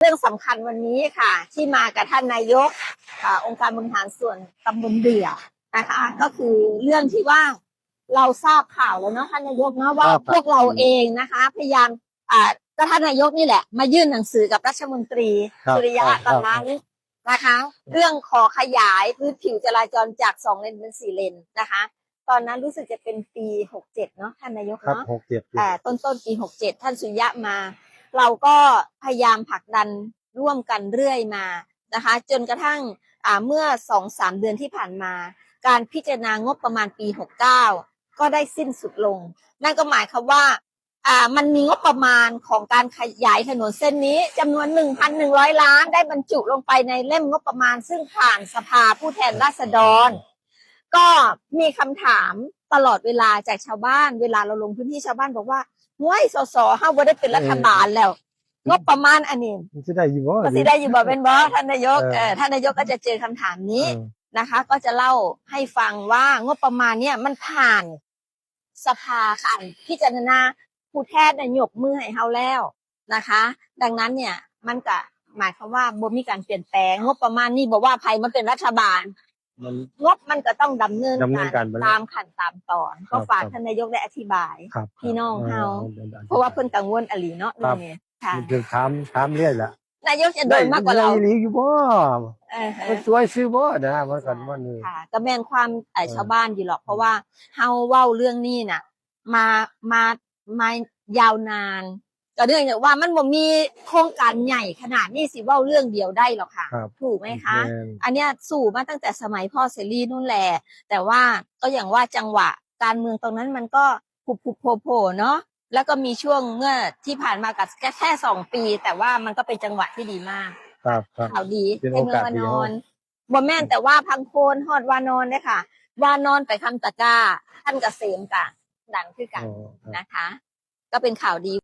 เรื่องสำคัญวันนี้ค่ะ ที่มากับท่านนายกอ่าองค์การบริหารส่วนตำบลเดี่ยนะคะ ก็คือเรื่องที่ว่าเราทราบข่าวแล้วเนาะท่านนายกเนาะว่าครับพวกเราเองนะคะ พยายามอ่าก็ท่านนายกนี่แหละ มายื่นหนังสือกับรัฐมนตรีครับสุริยะครับตอนนั้นนะคะ เรื่องขอขยายพื้นผิวจราจรจากสองเลนเป็นสี่เลนนะคะ ตอนนั้นรู้สึกจะเป็นปีหกเจ็ดเนาะท่านนายกครับเนาะหกเจ็ดอ่าต้นต้นปีหกเจ็ดท่านสุริยะมา เราก็พยายามผลักดันร่วมกันเรื่อยมานะคะ จนกระทั่งเมื่อสองสามเดือนที่ผ่านมา การพิจารณางบประมาณปีหกเก้าก็ได้สิ้นสุดลง นั่นก็หมายความว่าอ่ามันมีงบประมาณของการขยายถนนเส้นนี้จำนวน 1,100 ล้านได้บรรจุลงไปในเล่มงบประมาณ ซึ่งผ่านสภาผู้แทนราษฎร ก็มีคำถามตลอดเวลาจากชาวบ้าน เวลาเราลงพื้นที่ชาวบ้านบอกว่า ห้วยสสเฮาบ่ได้เป็นรัฐบาลแล้วงบประมาณอันนี้มันจะได้อยู่บ่ก็สิได้อยู่บ่เป็นบ่ท่านนายกเออเออท่านนายกก็จะเจอคำถามนี้เออนะคะ ก็จะเล่าให้ฟังว่างบประมาณเนี่ยมันผ่านสภาค่ะพิจารณาผู้แทนเนี่ยยกมือให้เฮาแล้วนะคะ ดังนั้นเนี่ยมันก็หมายความว่าบ่มีการเปลี่ยนแปลงงบประมาณนี่บอกว่าภัยมันเป็นรัฐบาล มัน งบมันก็ต้องดำเนินดำเนินการไปแล้วตามขั้นตามตอน ครัก็บฝากครับ ท่านนายกได้อธิบาย ครับพี่น้องเฮาออเพราะว่าเพิ่นกังวลอหลีเนาะเรื่องนี้ค่ะมันจะถามถามเรื่อยล่ะนายกจะโดนมากกว่าเราได้อีหลีอยู่บ่เออมันสวยซื้อบ่นะมันกันมันนี่ ค่ะก็แม่นความเอ่อเออ ชาวบ้านอยู่หรอก เพราะว่าเฮาเว้าเรื่องนี้น่ะ มา มา มายาวนาน ก็เรื่องจากว่ามันบ่มีโครงการใหญ่ขนาดนี้สิเว้าเรื่องเดียวได้หรอกค่ะ ครับถูกไหมคะ แม่น อันเนี้ยสู่มาตั้งแต่สมัยพ่อเซรีนู่นแหละแต่ว่าก็อย่างว่าจังหวะการเมืองตรงนั้นมันก็ผุบผุบโผล่โผล่เนาะแล้วก็มีช่วงเมื่อที่ผ่านมากับแค่แค่สองปี แต่ว่ามันก็เป็นจังหวะที่ดีมาก ครับครับ ข่าวดีเป็นให้เมืองโอกาสวาดีนเนออะนบ่แม่นแต่ว่าพังโคนฮอดวานอนเลยค่ะ วานอนไปคำตะกร้า ท่านเกษมกะดังคือกันอ๋อครับ นะคะ ก็เป็นข่าวดี